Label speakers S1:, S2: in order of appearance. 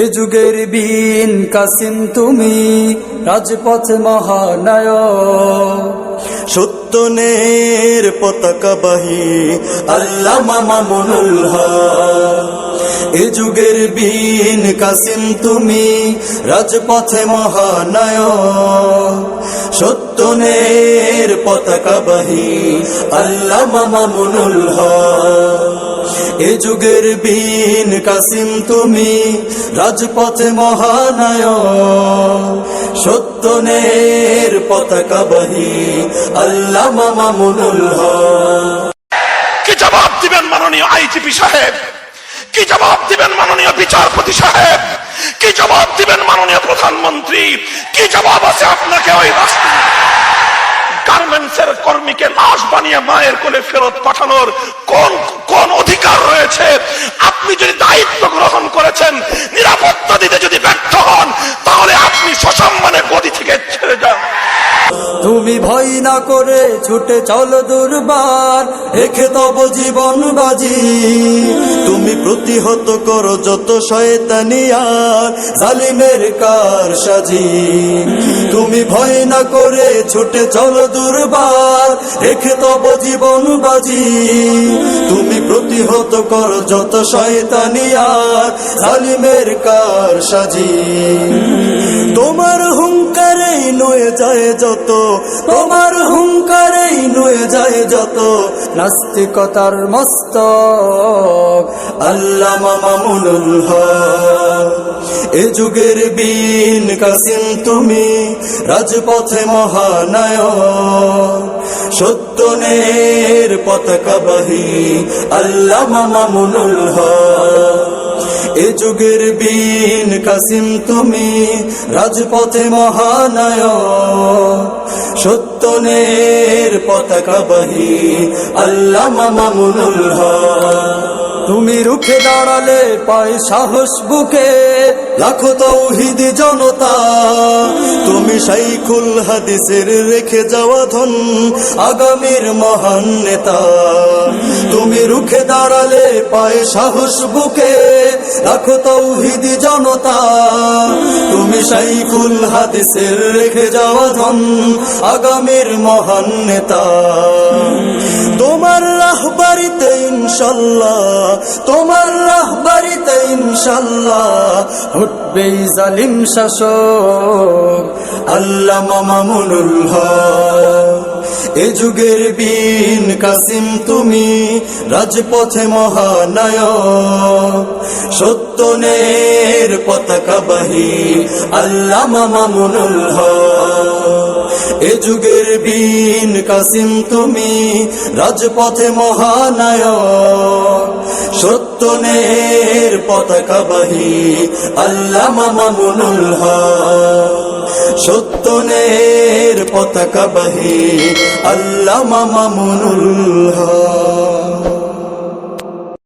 S1: এ যুগের বিন কাসিম তুমি, রাজপথ মহানায়ক
S2: সত্যনের পতাকা বাহি আল্লাহ মামা মনুল হক। এ যুগের বিন কাসিম তুমি, রাজপথে মহানায়ক সত্যনের পতাকা বাহি আল্লাহ মামা হক। এ যুগের বিন কাসিম তুমি, রাজপথে মহানায়ক সত্যনের পতাকা বাহি আল্লাহ মামা মনুল হক।
S3: কি জবাব দিবেন মাননীয় আইজিপি সাহেব? কি জবাব দিবেন মাননীয় বিচারপতি সাহেব? কি জবাব দিবেন মাননীয় প্রধানমন্ত্রী? কি জবাব আছে আপনাকে ওই রাষ্ট্র গার্মেন্টসের কর্মীকে লাশ বানিয়ে মায়ের কোলে ফেরত পাঠানোর কোন কোন অধিকার রয়েছে? আপনি যদি দায়িত্ব গ্রহণ করেছেন, নিরাপত্তা দিতে যদি ব্যর্থ হন, তাহলে আপনি সসম্মানে গদি থেকে ছেড়ে যান।
S1: তুমি ভয় না করে ছুটে চলো দুর্বার
S2: রেখে তব জীবন বাজি। প্রতিহত করো যত শয়তানি আর জালিমের কার সাজি। তুমি ভয় না করে ছুটে চলো দুর্বার, রেখে তব জীবন বাজি। তুমি প্রতিহত করো যত শয়তানি আর জালিমের কার সাজি। তোমার হুঙ্কারেই নয়ে যায় যত, তোমার হুঙ্কারেই নয়ে যায় যত
S1: নাস্তিকতার মস্ত
S2: আল্লাহ মামুনুল এ যুগের বিন কাসিম, তুমি রাজপথে মহানায় সত্যনের পতাকা বাহি আল্লাহ মামুনুল হক। এ যুগের বিন কাসিম তুমি রাজপথে মহানায়ক। সত্যনের পতাকা বাহি আল্লাহ মামুনুল
S1: তুমি রুখে দাঁড়ালে পায় সাহস বুকে
S2: লাখো তৌহিদি জনতা। তুমি শাইখুল হাদিসের রেখে যাওয়া ধন আগামীর মহান নেতা। তুমি রুখে দাঁড়ালে পায় সাহস বুকে লাখো তৌহিদি জনতা। তুমি শাইখুল হাদিসের রেখে যাওয়া ধন আগামীর মহান নেতা। তোমার রাহবারিতে ইনশাল্লাহ, তোমার রাহবারিতে ইনশাল্লাহ
S1: উঠবে জালিম শাসক
S2: আল্লাহ মামুনুল হক। এ যুগের বিন কাসিম তুমি রাজপথে মহানায়ক। সত্যনের পতাকা বাহি আল্লাহ মামুনুল হক। এ যুগের বিন কাসিম তুমি রাজপথে মহানায়ক। সত্যনের পতাকা বাহি আল্লাহ মামুনুল সত্য নেহের পতাকা বাহি আল্লাহ মামুনুল হক।